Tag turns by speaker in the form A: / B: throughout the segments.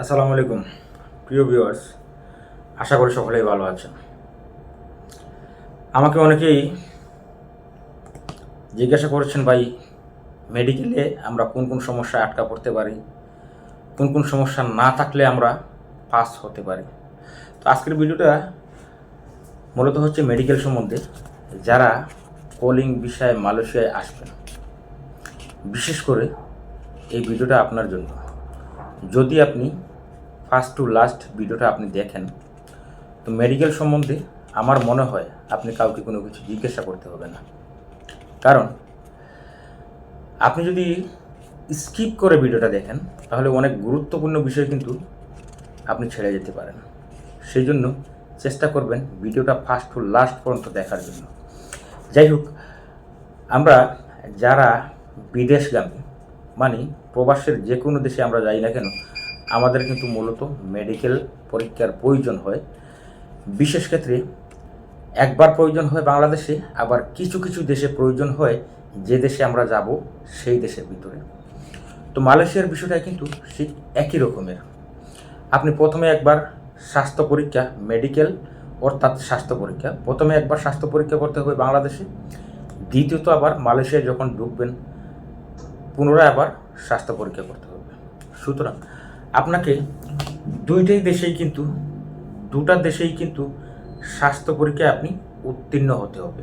A: আসসালামু আলাইকুম, প্রিয় ভিউয়ার্স আশা করি সকলেই ভালো আছেন। আমাকে অনেকেই জিজ্ঞাসা করেছেন, ভাই মেডিকেলে আমরা কোন কোন সমস্যায় আটকা পড়তে পারি? কোন কোন সমস্যা না থাকলে আমরা পাস হতে পারি? তো আজকের ভিডিওটা মূলত হচ্ছে মেডিকেল সম্বন্ধে। যারা কলিং বিষয়ে মালয়েশিয়ায় আসবেন, বিশেষ করে এই ভিডিওটা আপনার জন্য। যদি আপনি ফার্স্ট টু লাস্ট ভিডিওটা আপনি দেখেন। তো মেডিকেল সম্বন্ধে আমার মনে হয় আপনি কাউকে কোনো কিছু জিজ্ঞাসা করতে হবে না। কারণ, আপনি যদি স্কিপ করে ভিডিওটা দেখেন, তাহলে অনেক গুরুত্বপূর্ণ বিষয় কিন্তু আপনি ছেড়ে যেতে পারেন। সেই জন্য চেষ্টা করবেন ভিডিওটা ফার্স্ট টু লাস্ট পর্যন্ত দেখার জন্য। যাই হোক, আমরা যারা বিদেশগামী মানে প্রবাসের যে কোনো দেশে আমরা যাই না কেন আমাদের কিন্তু মূলত মেডিকেল পরীক্ষার প্রয়োজন হয়। বিশেষ ক্ষেত্রে একবার প্রয়োজন হয় বাংলাদেশে, আবার কিছু কিছু দেশে প্রয়োজন হয় যে দেশে আমরা যাব সেই দেশের ভিতরে। তো মালয়েশিয়ার বিষয়টা কিন্তু ঠিক একই রকমের। আপনি প্রথমে একবার স্বাস্থ্য পরীক্ষা মেডিকেল অর্থাৎ স্বাস্থ্য পরীক্ষা। প্রথমে একবার স্বাস্থ্য পরীক্ষা করতে হবে বাংলাদেশে। দ্বিতীয়ত আবার মালয়েশিয়ায় যখন ঢুকবেন, পুনরায় আবার স্বাস্থ্য পরীক্ষা করতে হবে। সুতরাং আপনাকে দুইটাই দেশেই কিন্তু, দুটা দেশেই কিন্তু স্বাস্থ্য পরীক্ষায় আপনি উত্তীর্ণ হতে হবে।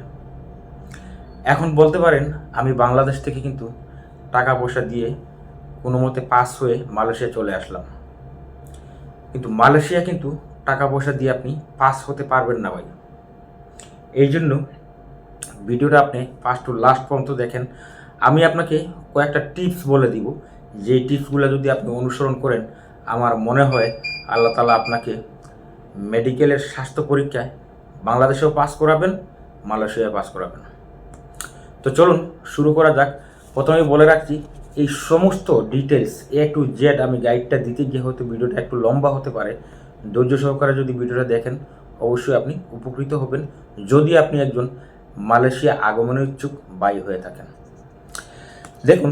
A: এখন বলতে পারেন, আমি বাংলাদেশ থেকে কিন্তু টাকা পয়সা দিয়ে কোনো মতে পাস হয়ে মালয়েশিয়া চলে আসলাম। কিন্তু মালয়েশিয়া কিন্তু টাকা পয়সা দিয়ে আপনি পাস হতে পারবেন না ভাই। এই জন্য ভিডিওটা আপনি ফার্স্ট টু লাস্ট পর্যন্ত দেখেন। আমি আপনাকে কয়েকটা টিপস বলে দিব। যেই টিপসগুলো যদি আপনি অনুসরণ করেন আমার মনে হয় আল্লাহ তালা আপনাকে মেডিকেলের স্বাস্থ্য পরীক্ষায় বাংলাদেশেও পাস করাবেন, মালয়েশিয়ায় পাস করাবেন। তো চলুন শুরু করা যাক। প্রথমে বলে রাখছি, এই সমস্ত ডিটেলস এ টু জেড আমি গাইডটা দিতে গিয়ে হয়তো ভিডিওটা একটু লম্বা হতে পারে। ধৈর্য সহকারে যদি ভিডিওটা দেখেন, অবশ্যই আপনি উপকৃত হবেন। যদি আপনি একজন মালয়েশিয়া আগমনের ইচ্ছুক, বাই হয়ে থাকেন। দেখুন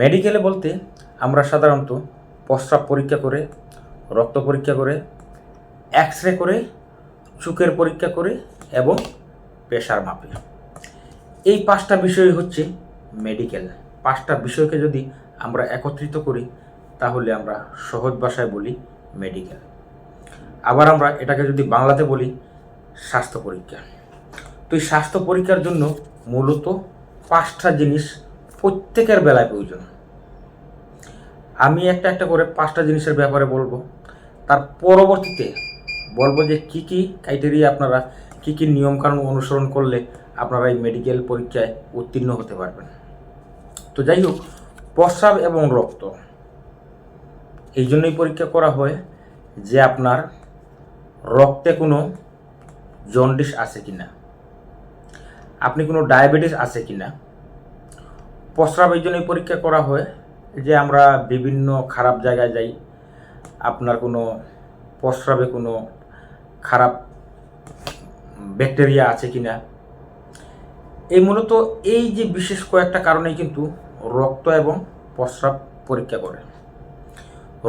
A: মেডিকেলে বলতে আমরা সাধারণত প্রস্রাব পরীক্ষা করে, রক্ত পরীক্ষা করে এক্স রে করে চুকের পরীক্ষা করে এবং প্রেশার মাপে। এই পাঁচটা বিষয় হচ্ছে মেডিকেল পাঁচটা বিষয়কে যদি আমরা একত্রিত করি, তাহলে আমরা সহজ ভাষায় বলি মেডিকেল আবার আমরা এটাকে যদি বাংলাতে বলি স্বাস্থ্য পরীক্ষা। তো এই স্বাস্থ্য পরীক্ষার জন্য মূলত পাঁচটা জিনিস প্রত্যেকের বেলায় প্রয়োজন। আমি একটা একটা করে পাঁচটা জিনিসের ব্যাপারে বলব। তার পরবর্তীতে বলব যে কি কি ক্রাইটেরিয়া আপনারা, কি কি নিয়মকানুন অনুসরণ করলে আপনারা এই মেডিকেল পরীক্ষায় উত্তীর্ণ হতে পারবেন। তো যাই হোক, প্রস্রাব এবং রক্ত। এই জন্যই পরীক্ষা করা হয় যে আপনার রক্তে কোনো জন্ডিস আছে কি না আপনি কোনো ডায়াবেটিস আছে কি না প্রস্রাব এই জন্যই পরীক্ষা করা হয় যে আমরা বিভিন্ন খারাপ জায়গায় যাই, আপনার কোনো প্রস্রাবে কোনো খারাপ ব্যাকটেরিয়া আছে কিনা, এই মূলত এই যে বিশেষ কয়েকটা কারণেই কিন্তু রক্ত এবং প্রস্রাব পরীক্ষা করে।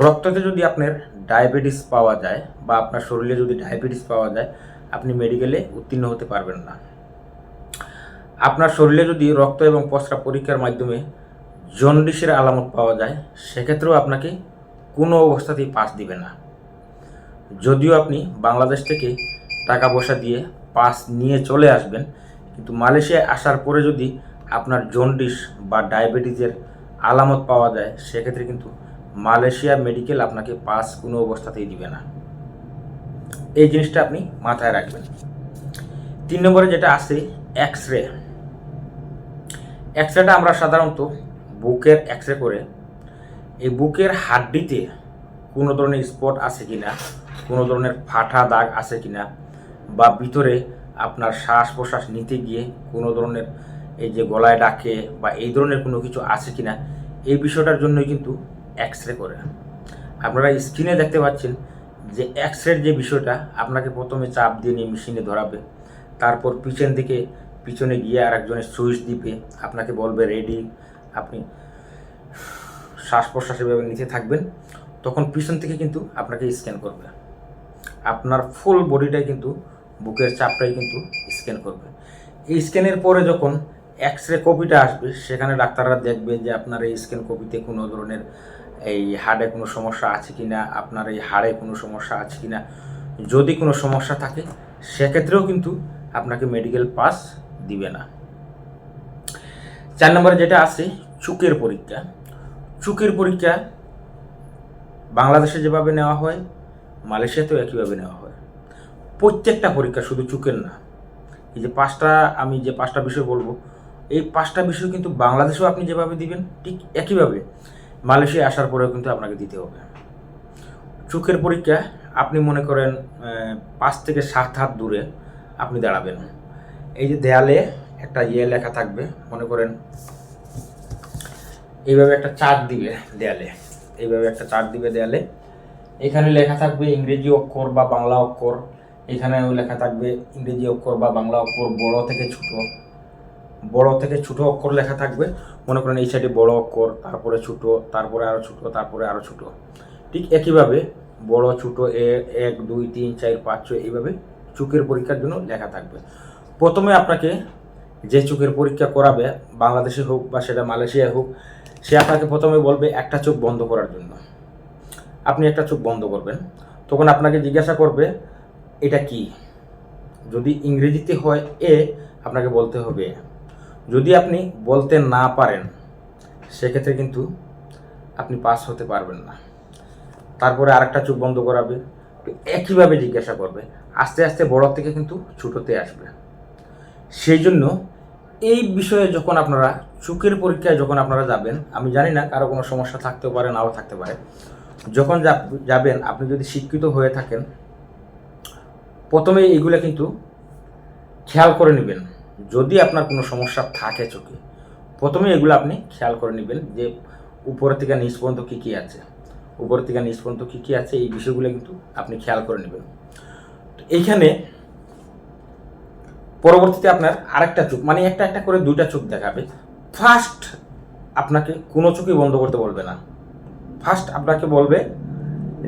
A: রক্ততে যদি আপনার ডায়াবেটিস পাওয়া যায় বা আপনার শরীরে যদি ডায়াবেটিস পাওয়া যায়, আপনি মেডিকেলে উত্তীর্ণ হতে পারবেন না। আপনার শরীরে যদি রক্ত এবং প্রস্রাব পরীক্ষার মাধ্যমে জন্ডিসের আলামত পাওয়া যায়, সেক্ষেত্রেও আপনাকে কোনো অবস্থাতেই পাস দিবে না। যদিও আপনি বাংলাদেশ থেকে টাকা পয়সা দিয়ে পাস নিয়ে চলে আসবেন, কিন্তু মালয়েশিয়ায় আসার পরে যদি আপনার জন্ডিস বা ডায়াবেটিসের আলামত পাওয়া যায়, সেক্ষেত্রে কিন্তু মালয়েশিয়া মেডিকেল আপনাকে পাস কোনো অবস্থাতেই দিবে না। এই জিনিসটা আপনি মাথায় রাখবেন। তিন নম্বরে যেটা আছে এক্স রে এক্স রেটা আমরা সাধারণত বুকের এক্স করে, এই বুকের হাড্ডিতে কোনো ধরনের স্পট আছে কি না কোনো ধরনের ফাটা দাগ আছে কি না বা ভিতরে আপনার শ্বাস প্রশ্বাস নিতে গিয়ে কোনো ধরনের এই যে গলায় ডাকে বা এই ধরনের কোনো কিছু আছে কিনা, এই বিষয়টার জন্যই কিন্তু এক্স রে করে। আপনারা স্ক্রিনে দেখতে পাচ্ছেন যে এক্স রের যে বিষয়টা, আপনাকে প্রথমে চাপ দিয়ে নিয়ে মেশিনে ধরাবে, তারপর পিছন দিকে, পিছনে গিয়ে আর একজনের সুইচ দিবে, আপনাকে বলবে রেডি আপনি শ্বাস প্রশ্বাস এভাবে নিতে থাকবেন, তখন পিছন থেকে কিন্তু আপনাকে স্ক্যান করবে। আপনার ফুল বডিটাই কিন্তু, বুকের চাপটাই কিন্তু স্ক্যান করবে। এই স্ক্যানের পরে যখন এক্স রে কপিটা আসবে, সেখানে ডাক্তাররা দেখবে যে আপনার এই স্ক্যান কপিতে কোনো ধরনের এই হাড়ে কোনো সমস্যা আছে কি না আপনার এই হাড়ে কোনো সমস্যা আছে কি না যদি কোনো সমস্যা থাকে, সেক্ষেত্রেও কিন্তু আপনাকে মেডিকেল পাস দিবে না। চার নম্বরে যেটা আছে চুকের পরীক্ষা। চুকের পরীক্ষা বাংলাদেশে যেভাবে নেওয়া হয়, মালয়েশিয়াতেও একইভাবে নেওয়া হয়। প্রত্যেকটা পরীক্ষা শুধু চুকের না। এই যে পাঁচটা আমি যে পাঁচটা বিষয় বলব, এই পাঁচটা বিষয় কিন্তু বাংলাদেশেও আপনি যেভাবে দিবেন, ঠিক একইভাবে মালয়েশিয়া আসার পরেও কিন্তু আপনাকে দিতে হবে। চোখের পরীক্ষা আপনি মনে করেন পাঁচ থেকে সাত হাত দূরে আপনি দাঁড়াবেন। এই যে দেয়ালে একটা ইয়ে লেখা থাকবে, মনে করেন এইভাবে একটা চার দিবে দেয়ালে। এইভাবে একটা চার দিবে দেয়ালে। এখানে লেখা থাকবে ইংরেজি অক্ষর বা বাংলা অক্ষর। এখানেও লেখা থাকবে ইংরেজি অক্ষর বা বাংলা অক্ষর, বড় থেকে ছোট। বড় থেকে ছোট অক্ষর লেখা থাকবে। মনে করেন এই সাইডে বড় অক্ষর, তারপরে ছোট, তারপরে আরও ছোট, তারপরে আরও ছোট। ঠিক একইভাবে বড়, ছোট, এ, এক, দুই, তিন, চার, পাঁচ, ছয়, এইভাবে চোখের পরীক্ষার জন্য লেখা থাকবে। প্রথমে আপনাকে যে চোখের পরীক্ষা করাবে, বাংলাদেশে হোক বা সেটা মালয়েশিয়ায় হোক সে আপনাকে প্রথমে বলবে, একটা চোখ বন্ধ করার জন্য। আপনি একটা চোখ বন্ধ করবেন। তখন আপনাকে জিজ্ঞাসা করবে, এটা কি? যদি ইংরেজিতে হয়, এ, আপনাকে বলতে হবে, যদি আপনি বলতে না পারেন, সেক্ষেত্রে কিন্তু আপনি পাস হতে পারবেন না। তারপরে আরেকটা চোখ বন্ধ করাবে একইভাবে জিজ্ঞাসা করবে, আস্তে আস্তে বড় থেকে কিন্তু ছোটোতে আসবে। সেই জন্য এই বিষয়ে যখন আপনারা চোখের পরীক্ষায় যখন আপনারা যাবেন, আমি জানি না কারও কোনো সমস্যা থাকতেও পারে, নাও থাকতে পারে, যখন যাবেন, আপনি যদি শিক্ষিত হয়ে থাকেন প্রথমে এইগুলো কিন্তু খেয়াল করে নেবেন। যদি আপনার কোনো সমস্যা থাকে চোখে প্রথমে এগুলো আপনি খেয়াল করে নেবেন যে উপর থেকে নিচ পর্যন্ত কী কী আছে। উপর থেকে নিচ পর্যন্ত কী কী আছে, এই বিষয়গুলো কিন্তু আপনি খেয়াল করে নেবেন। এইখানে পরবর্তীতে আপনার আরেকটা চোখ মানে একটা একটা করে দুইটা চোখ দেখাবে। ফার্স্ট আপনাকে কোনো চোখই বন্ধ করতে বলবে না। ফার্স্ট আপনাকে বলবে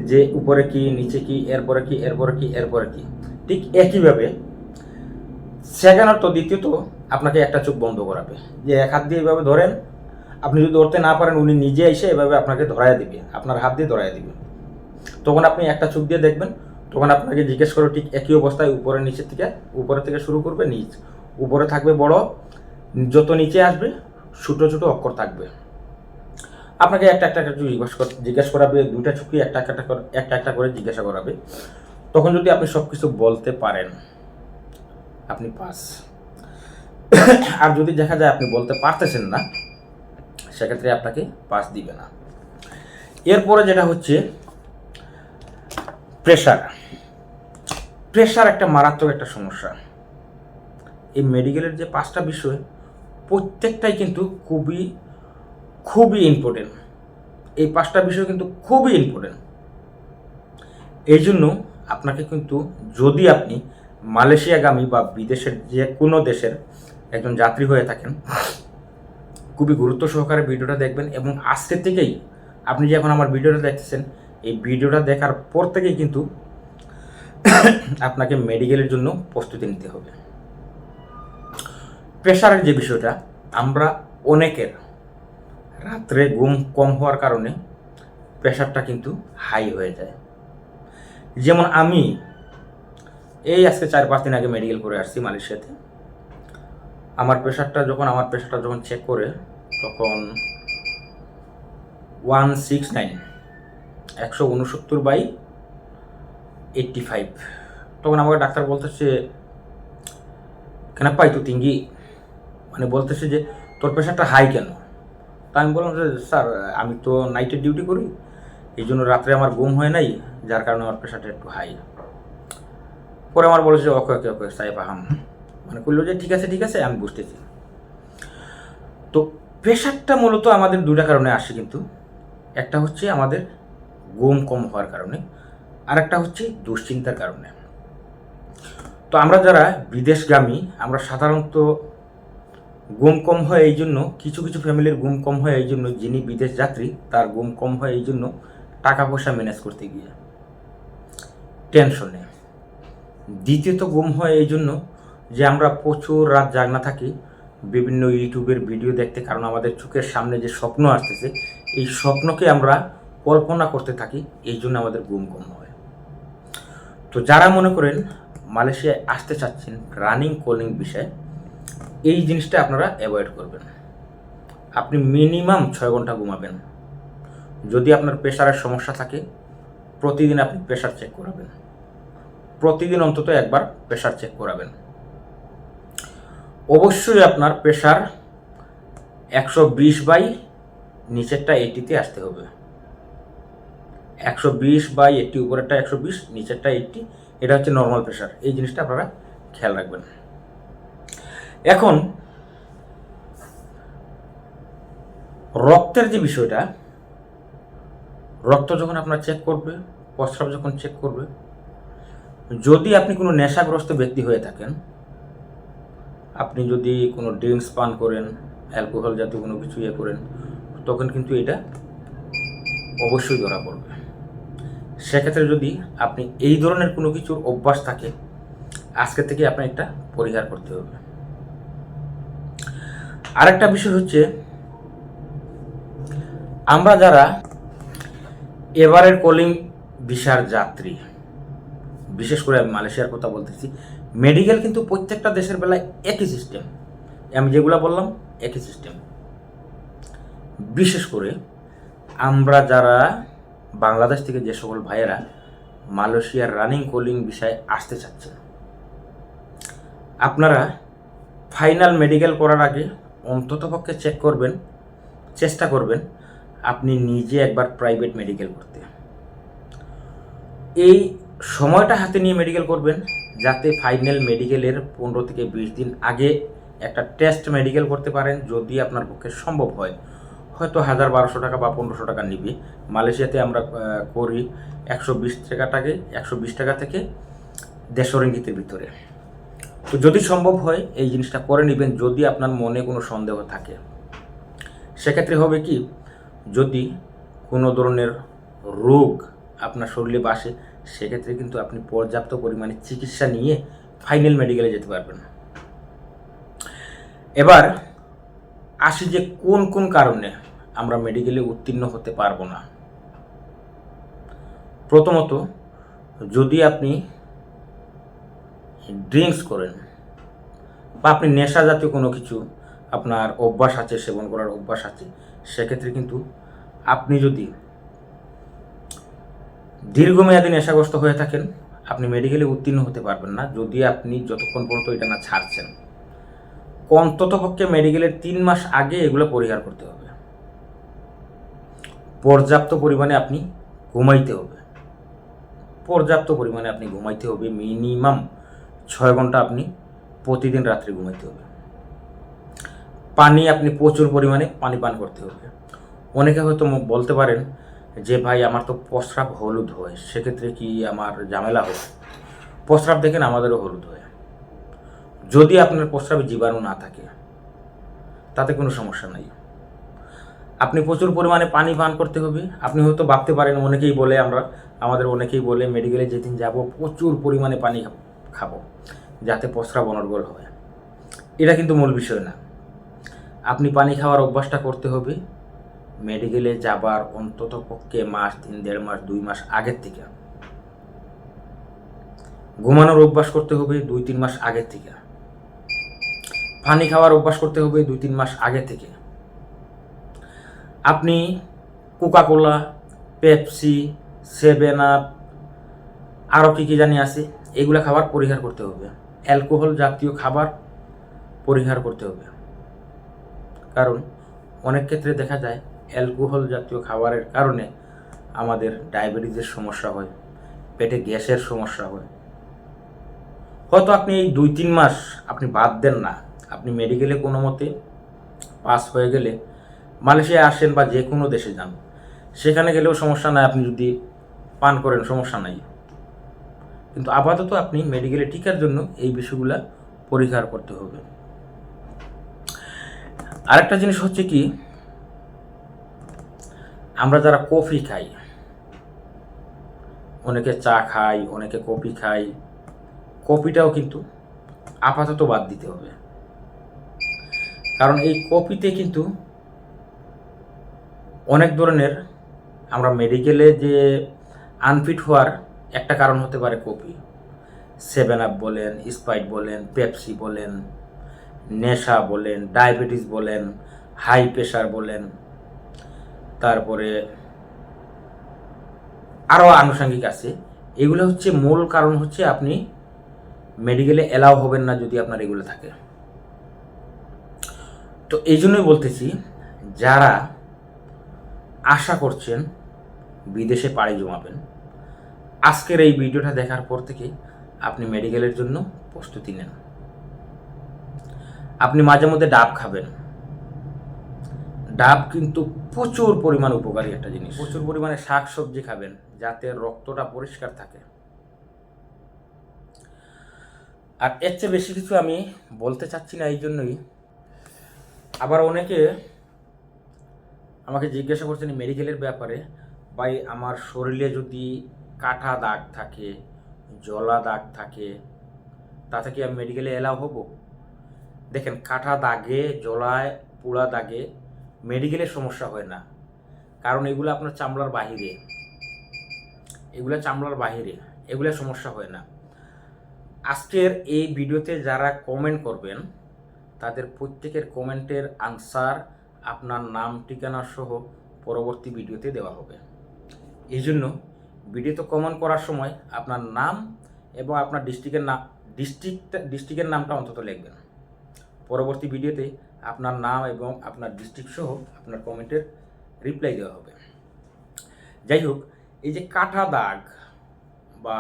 A: যে উপরে কি, নিচে কি, এরপরে কি এরপরে কি এরপরে কি। ঠিক একইভাবে সেকেন্ড তো দ্বিতীয়ত আপনাকে একটা চোখ বন্ধ করাবে। যে এক হাত দিয়ে এভাবে ধরেন, আপনি যদি ধরতে না পারেন, উনি নিজে এসে এভাবে আপনাকে ধরায় দিবে, আপনার হাত দিয়ে ধরায় দিবে। তখন আপনি একটা চোখ দিয়ে দেখবেন তখন আপনাকে জিজ্ঞেস করো, ঠিক একই অবস্থায় উপরে নিচের থেকে উপরে থেকে শুরু করবে নিচ। উপরে থাকবে বড়, যত নিচে আসবে, ছোটো ছোটো অক্ষর থাকবে। আপনাকে একটা একটা একটা জিজ্ঞেস জিজ্ঞেস করাবে, দুইটা চুকি একটা একটা করে, একটা একটা করে জিজ্ঞাসা করাবে। তখন যদি আপনি সব কিছু বলতে পারেন, আপনি পাস। আর যদি দেখা যায় আপনি বলতে পারতেছেন না, সেক্ষেত্রে আপনাকে পাস দিবে না। এরপরে যেটা হচ্ছে প্রেশার প্রেশার একটা মারাত্মক একটা সমস্যা। এই মেডিকেলের যে পাঁচটা বিষয়, প্রত্যেকটাই কিন্তু খুবই খুবই ইম্পর্টেন্ট এই পাঁচটা বিষয় কিন্তু খুবই ইম্পর্টেন্ট এই জন্য আপনাকে কিন্তু যদি আপনি মালয়েশিয়াগামী বা বিদেশের যে কোনো দেশের একজন যাত্রী হয়ে থাকেন, খুবই গুরুত্ব সহকারে ভিডিওটা দেখবেন এবং আজকে থেকেই আপনি যে এখন আমার ভিডিওটা দেখতেছেন, এই ভিডিওটা দেখার পর থেকেই কিন্তু আপনাকে মেডিকেলের জন্য প্রস্তুতি নিতে হবে। প্রেশারের যে বিষয়টা, আমরা অনেকের রাত্রে ঘুম কম হওয়ার কারণে প্রেশারটা কিন্তু হাই হয়ে যায়। যেমন আমি এই আজকে চার পাঁচ দিন আগে মেডিকেল করে আসছি মালয়েশিয়াতে। আমার প্রেশারটা যখন, আমার প্রেশারটা যখন চেক করে, তখন ওয়ান সিক্স নাইন একশো উনসত্তর বাই এইট্টি ফাইভ তখন আমাকে ডাক্তার বলতেছে, কেন পাই তো তিঙ্গি? মানে বলতেছে যে, তোর প্রেশারটা হাই কেন? তা আমি বললাম যে, স্যার, আমি তো নাইটের ডিউটি করি, এই জন্য রাত্রে আমার ঘুম হয় নাই, যার কারণে আমার প্রেশারটা একটু হাই পরে আমার বলেছে ওকে ওকে ওকে সাহেব আহাম। মানে করল যে, ঠিক আছে ঠিক আছে, আমি বুঝতেছি। তো প্রেশারটা মূলত আমাদের দুটা কারণে আসে কিন্তু। একটা হচ্ছে আমাদের ঘুম কম হওয়ার কারণে আর একটা হচ্ছে দুশ্চিন্তার কারণে। তো আমরা যারা বিদেশগামী, আমরা সাধারণত গুম কম হয় এই জন্য, কিছু কিছু ফ্যামিলির গুম কম হয় এই জন্য, যিনি বিদেশ যাত্রী, তার গুম কম হয় এই জন্য টাকা পয়সা ম্যানেজ করতে গিয়ে। টেনশনে দ্বিতীয়ত গুম হয় এই জন্য যে আমরা প্রচুর রাত জাগনা থাকি, বিভিন্ন ইউটিউবের ভিডিও দেখতে, কারণ আমাদের চোখের সামনে যে স্বপ্ন আসতেছে, এই স্বপ্নকে আমরা কল্পনা করতে থাকি, এই জন্য আমাদের গুম কম হয়। তো যারা মনে করেন মালয়েশিয়ায় আসতে চাচ্ছেন রানিং কলিং বিষয়ে, এই জিনিসটা আপনারা অ্যাভয়েড করবেন। আপনি মিনিমাম ছয় ঘণ্টা ঘুমাবেন। যদি আপনার প্রেশারের সমস্যা থাকে, প্রতিদিন আপনি প্রেশার চেক করাবেন। প্রতিদিন অন্তত একবার প্রেশার চেক করাবেন। অবশ্যই আপনার প্রেশার একশো বিশ বাই নিচেরটা এইটিতে আসতে হবে। একশো বিশ বাই এইটি উপরেরটা একশো বিশ, নিচেরটা এইটটি, এটা হচ্ছে নর্মাল প্রেশার এই জিনিসটা আপনারা খেয়াল রাখবেন। এখন, রক্তের যে বিষয়টা, রক্ত যখন আপনার চেক করবে, প্রস্রাব যখন চেক করবে, যদি আপনি কোনো নেশাগ্রস্ত ব্যক্তি হয়ে থাকেন, আপনি যদি কোনো ড্রিঙ্কস পান করেন অ্যালকোহল জাতীয় কোনো কিছু ইয়ে করেন, তখন কিন্তু এটা অবশ্যই ধরা পড়বে। সেক্ষেত্রে যদি আপনি এই ধরনের কোনো কিছুর অভ্যাস থাকে, আজকে থেকে আপনার একটা পরিহার করতে হবে। আরেকটা বিষয় হচ্ছে, আমরা যারা এবারের কলিং ভিসার যাত্রী, বিশেষ করে আমি মালয়েশিয়ার কথা বলতেছি, মেডিকেল কিন্তু প্রত্যেকটা দেশের বেলায় একই সিস্টেম আমি যেগুলো বললাম, একই সিস্টেম বিশেষ করে আমরা যারা বাংলাদেশ থেকে যে সকল ভাইয়েরা মালয়েশিয়ার রানিং কোলিং বিষয়ে আসতে চাচ্ছেন আপনারা ফাইনাল মেডিকেল করার আগে অন্ততপক্ষে চেক করবেন, চেষ্টা করবেন আপনি নিজে একবার প্রাইভেট মেডিকেল করতে। এই সময়টা হাতে নিয়ে মেডিকেল করবেন যাতে ফাইনাল মেডিকেলের পনেরো থেকে বিশ দিন আগে একটা টেস্ট মেডিকেল করতে পারেন যদি আপনার পক্ষে সম্ভব হয়। হয়তো হাজার বারোশো টাকা বা পনেরোশো টাকা নিবে। মালয়েশিয়াতে আমরা করি একশো বিশ টাকাটাকে একশো বিশ টাকা থেকে দেড়শো রিঙ্গিতের ভিতরে। তো যদি সম্ভব হয় এই জিনিসটা করে নেবেন, যদি আপনার মনে কোনো সন্দেহ থাকে। সেক্ষেত্রে হবে কি, যদি কোনো ধরনের রোগ আপনার শরীরে বাসে সেক্ষেত্রে কিন্তু আপনি পর্যাপ্ত পরিমাণে চিকিৎসা নিয়ে ফাইনাল মেডিকেলে যেতে পারবেন। এবার আসি যে কোন কোন কারণে। আমরা মেডিকেলে উত্তীর্ণ হতে পারব না। প্রথমত, যদি আপনি ড্রিঙ্কস করেন বা আপনি নেশা জাতীয় কোনো কিছু, আপনার অভ্যাস আছে, সেবন করার অভ্যাস আছে, সেক্ষেত্রে কিন্তু আপনি যদি দীর্ঘমেয়াদী নেশাগ্রস্ত হয়ে থাকেন, আপনি মেডিকেলে উত্তীর্ণ হতে পারবেন না, যদি আপনি যতক্ষণ পর্যন্ত এটা না ছাড়ছেন। অন্ততপক্ষে মেডিকেলের তিন মাস আগে এগুলো পরিহার করতে হবে। পর্যাপ্ত পরিমাণে আপনি ঘুমাইতে হবে। পর্যাপ্ত পরিমাণে আপনি ঘুমাইতে হবে। মিনিমাম ছয় ঘণ্টা আপনি প্রতিদিন রাত্রে ঘুমাইতে হবে। পানি আপনি প্রচুর পরিমাণে পানি পান করতে হবে। অনেকে হয়তো বলতে পারেন যে, ভাই, আমার তো প্রস্রাব হলুদ হয়। সেক্ষেত্রে কি আমার ঝামেলা হয়? প্রস্রাব দেখেন, আমাদেরও হলুদ হয়। যদি আপনার প্রস্রাবে জীবাণু না থাকে, তাতে কোনো সমস্যা নাই। আপনি প্রচুর পরিমাণে পানি পান করতে হবে। আপনি হয়তো ভাবতে পারেন, অনেকেই বলে আমরা, আমাদের অনেকেই বলে মেডিকেলে যেদিন যাব প্রচুর পরিমাণে পানি খাব- যাতে প্রস্রাব অনর্গল হয়। এটা কিন্তু মূল বিষয় না। আপনি পানি খাওয়ার অভ্যাসটা করতে হবে। মেডিকেলে যাবার অন্তত পক্ষে মাস, তিন, দেড় মাস, দুই মাস আগের থেকে। ঘুমানোর অভ্যাস করতে হবে দুই, তিন মাস আগের থেকে। পানি খাওয়ার অভ্যাস করতে হবে দুই, তিন মাস আগে থেকে। আপনি Coca Cola Pepsi, seven up আরও কী কী জানি আছে, এগুলা খাবার পরিহার করতে হবে। অ্যালকোহল জাতীয় খাবার পরিহার করতে হবে। কারণ অনেক ক্ষেত্রে দেখা যায়, অ্যালকোহল জাতীয় খাবারের কারণে আমাদের ডায়াবেটিসের সমস্যা হয়, পেটে গ্যাসের সমস্যা হয়। হয়তো আপনি এই দুই তিন মাস আপনি বাদ দেন না, আপনি মেডিকেলে কোনো মতে পাস হয়ে গেলে মালয়েশিয়া আসেন বা যে কোনো দেশে যান, সেখানে গেলেও সমস্যা নাই। আপনি যদি পান করেন, সমস্যা নাই। কিন্তু আপাতত আপনি মেডিকেলে টিকার জন্য এই বিষয়গুলা পরিহার করতে হবে। আরেকটা জিনিস হচ্ছে কি, আমরা যারা কফি খাই, অনেকে চা খাই, অনেকে কফি খাই, কফিটাও কিন্তু আপাতত বাদ দিতে হবে। কারণ এই কফিতে কিন্তু অনেক ধরনের আমরা মেডিকেলে যে আনফিট হওয়ার একটা কারণ হতে পারে কপি সেভেন আপ বলেন স্প্রাইট বলেন পেপসি বলেন, নেশা বলেন ডায়াবেটিস বলেন হাই প্রেশার বলেন, তারপরে আরও আনুষঙ্গিক আছে। এগুলো হচ্ছে মূল কারণ হচ্ছে আপনি মেডিকেলে এলাও হবেন না যদি আপনার এগুলো থাকে। তো এই জন্যই বলতেছি, যারা আশা করছেন বিদেশে পাড়ি জমাবেন। আজকের এই ভিডিওটা দেখার পর থেকে আপনি মেডিকেলের জন্য প্রস্তুতি নেন। আপনি মাঝে মধ্যে ডাব খাবেন। ডাব কিন্তু প্রচুর পরিমাণ উপকারী একটা জিনিস। প্রচুর পরিমাণে শাক সবজি খাবেন, যাতে রক্তটা পরিষ্কার থাকে। আর এর চেয়ে বেশি কিছু আমি বলতে চাচ্ছি না, এই জন্যই। আবার অনেকে আমাকে জিজ্ঞাসা করছেন মেডিকেলের ব্যাপারে, ভাই, আমার শরীরে যদি কাটা দাগ থাকে জলা দাগ থাকে, তাতে কি আমি মেডিকেলে এলাও হব? দেখেন, কাটা দাগে জলায় পোড়া দাগে মেডিকেলের সমস্যা হয় না। কারণ এগুলো আপনার চামড়ার বাহিরে। এগুলো চামড়ার বাহিরে। এগুলো সমস্যা হয় না। আজকের এই ভিডিওতে যারা কমেন্ট করবেন, তাদের প্রত্যেকের কমেন্টের আনসার আপনার নাম, ঠিকানা সহ পরবর্তী ভিডিওতে দেওয়া হবে। এই জন্য ভিডিওতে কমেন্ট করার সময় আপনার নাম এবং আপনার ডিস্ট্রিক্টের নাম ডিস্ট্রিক্ট ডিস্ট্রিক্টের নামটা অন্তত লিখবেন। পরবর্তী ভিডিওতে আপনার নাম এবং আপনার ডিস্ট্রিক্ট সহ আপনার কমেন্টের রিপ্লাই দেওয়া হবে। যাই হোক, এই যে কাটা দাগ বা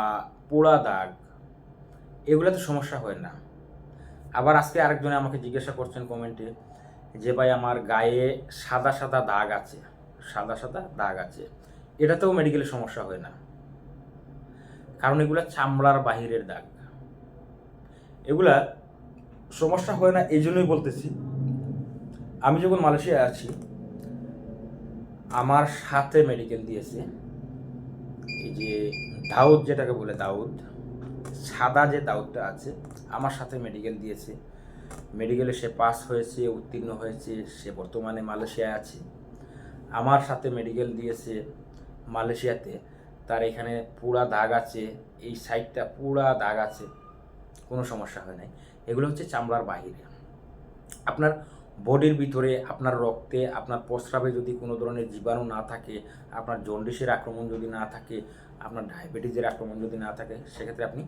A: পোড়া দাগ, এগুলোতে সমস্যা হয় না। আবার আজকে আরেকজনে আমাকে জিজ্ঞাসা করছেন কমেন্টে যে ভাই আমার গায়ে সাদা সাদা দাগ আছে, সাদা সাদা দাগ আছে, এটাতেও মেডিকেলের সমস্যা হয় না। কারণ এগুলো চামড়ার বাহিরের দাগ। এগুলা সমস্যা হয় না এই জন্যই বলতেছি। আমি যখন মালয়েশিয়ায় আছি, আমার সাথে মেডিকেল দিয়েছে, এই যে দাউদ যেটাকে বলে দাউদ, সাদা যে দাউদটা আছে, আমার সাথে মেডিকেল দিয়েছে। মেডিকেলে সে পাস হয়েছে, উত্তীর্ণ হয়েছে, সে বর্তমানে মালয়েশিয়ায় আছে। আমার সাথে মেডিকেল দিয়েছে মালয়েশিয়াতে, তার এখানে পুরা দাগ আছে, এই সাইডটা পুরা দাগ আছে, কোনো সমস্যা হয় নাই। এগুলো হচ্ছে চামড়ার বাহিরে। আপনার বডির ভিতরে, আপনার রক্তে, আপনার প্রস্রাবে যদি কোনো ধরনের জীবাণু না থাকে, আপনার জন্ডিসের আক্রমণ যদি না থাকে, আপনার ডায়াবেটিসের আক্রমণ যদি না থাকে, সেক্ষেত্রে আপনি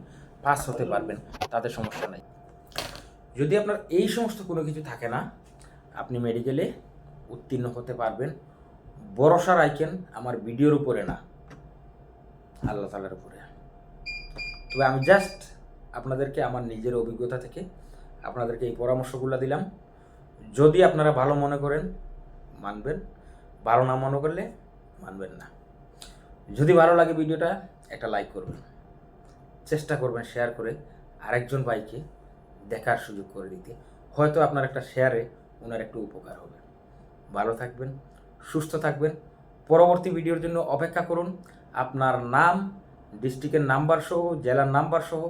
A: পাস হতে পারবেন, তাতে সমস্যা নাই। যদি আপনার এই সমস্ত কোনো কিছু থাকে না, আপনি মেডিকেলে উত্তীর্ণ হতে পারবেন। ভরসা রাখেন আমার ভিডিওর উপরে না, আল্লাহ তালার উপরে। তবে আমি জাস্ট আপনাদেরকে আমার নিজের অভিজ্ঞতা থেকে আপনাদেরকে এই পরামর্শগুলো দিলাম। যদি আপনারা ভালো মনে করেন, মানবেন, ভালো না মনে করলে মানবেন না। যদি ভালো লাগে ভিডিওটা একটা লাইক করবেন। চেষ্টা করবেন শেয়ার করে আরেকজন ভাইকে দেখার সুযোগ করে দিতে। হয়তো আপনার একটা শেয়ারে ওনার একটু উপকার হবে। ভালো থাকবেন, সুস্থ থাকবেন। পরবর্তী ভিডিওর জন্য অপেক্ষা করুন। আপনার নাম ডিস্ট্রিক্টের নাম্বার সহ, জেলার নাম্বার সহ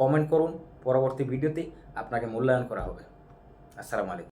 A: কমেন্ট করুন। পরবর্তী ভিডিওতে আপনাকে মূল্যায়ন করা হবে। আসসালামু আলাইকুম।